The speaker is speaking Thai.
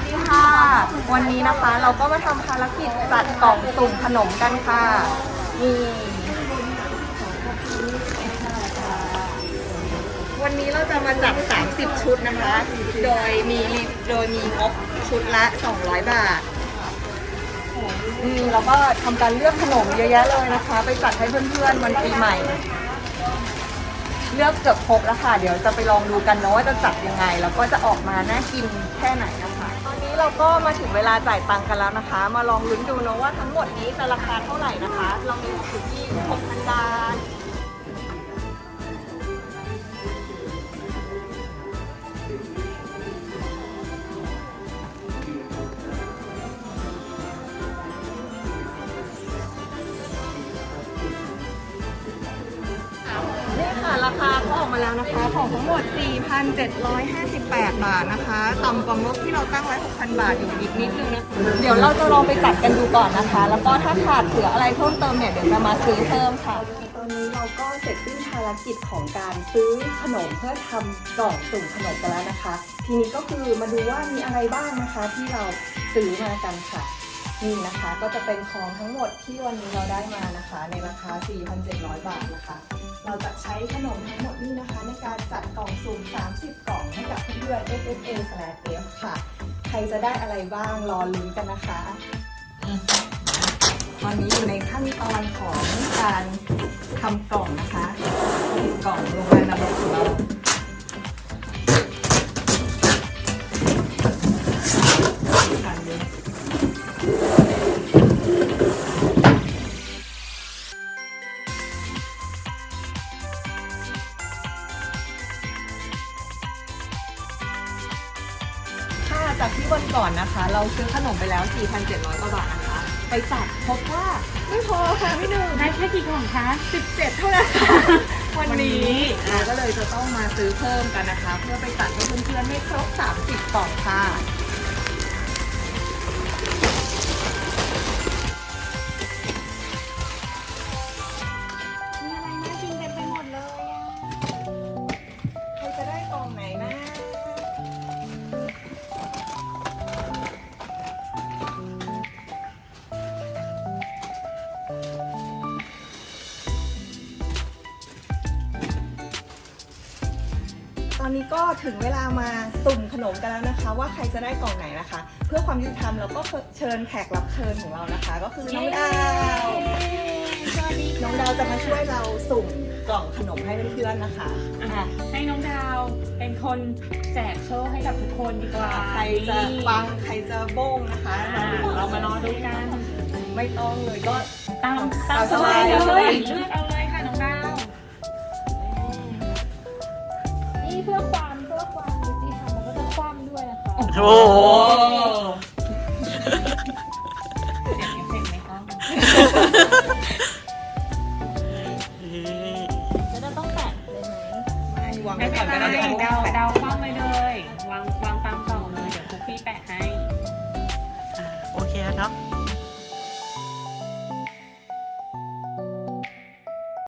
สดีค่ะ วันนี้นะคะเราก็มาทำภารกิจจัดกล่องสุ่มขนมกันค่ะนี่วันนี้เราจะมาจัด 30 ชุดนะคะ โดยมีลิโดยมีงบชุดละ 200 บาทนี่เราก็ทำการเลือกขนมเยอะแยะเลยนะคะ ไปจัดให้เพื่อนๆวันปีใหม่ เลือกเกือบครบแล้วค่ะ เดี๋ยวจะไปลองดูกันเนาะว่าจะจัดยังไง แล้วก็จะออกมาน่ากินแค่ไหนนะคะ ก็มาถึงเวลาจ่ายตังค์กันแล้วนะคะ มาลองลุ้นดูเนาะว่าทั้งหมดนี้จะราคาเท่าไหร่นะคะ เรามีอยู่ที่หก ราคาก็ออกมาแล้วนะคะ ของทั้งหมด 4,758 บาทนะคะ ต่ำกว่างบที่เราตั้งไว้ 6,000 บาทอยู่อีกนิดนึงนะ เดี๋ยวเราจะลองไปจัดกันดูก่อนนะคะ แล้วก็ถ้าขาดเหลืออะไรเพิ่มเติมเนี่ยเดี๋ยวจะมาซื้อเพิ่มค่ะ ตอนนี้เราก็เสร็จสิ้นภารกิจของการซื้อขนมเพื่อทำกล่องสุ่มขนมกันแล้วนะคะ ทีนี้ก็คือมาดูว่ามีอะไรบ้างนะคะ ที่เราซื้อมากันค่ะนี่นะคะก็จะเป็นของทั้งหมดที่วันนี้เราได้มานะคะ ในราคา 4,700 บาทนะคะ เราจะใช้ขนมทั้งหมดนี้นะคะ ในการจัดกล่องสุ่ม 30 กล่องให้กับเพื่อนๆ FFA f ค่ะ ใครจะได้อะไรบ้างรอลุ้นกันนะคะ ตอนนี้อยู่ในขั้นตอนของการทำกล่องนะคะกล่องโรงงานนรกของเรา จากที่วันก่อนนะคะ เราซื้อขนมไปแล้ว 4,700กว่าบาทนะคะ ไปจัดพบว่าไม่พอค่ะพี่หนึ่งได้แค่กี่กล่องคะ17 เท่านั้นค่ะวันนี้เราก็เลยจะต้องมาซื้อเพิ่มกันนะคะ เพื่อไปจัดให้เพื่อนๆให้ครบ 30กล่องค่ะ ตอนนี้ก็ถึงเวลามาสุ่มขนมกันแล้วนะคะ ว่าใครจะได้กล่องไหนนะคะ เพื่อความยุติธรรมเราก็เชิญแขกรับเชิญของเรานะคะ ก็คือน้องดาวสวัสดีน้องดาวจะมาช่วยเราสุ่มกล่องขนมให้เพื่อนๆนะคะอะให้น้องดาวเป็นคนแจกโชคให้กับทุกคนดีกว่าใครจะปังใครจะโบ้งนะคะอ่าเรามารอดูกันไม่ต้องเลยก็ตามตาตามมสสบาบายยเลเลยยเลือกเอาเลย เพื่อความเพื่อความยุติธรรมแล้วก็จะคว่ำด้วยนะคะโอ้โหแล้วเราต้องแตะเลยไหมวางไว้ก่อนก็ได้เดี๋ยวเาเดาเดาคว่ำไปเลย วางวางตามกล่าเลย เดี๋ยวคุกพี่แปะให้ โอเคเนาะ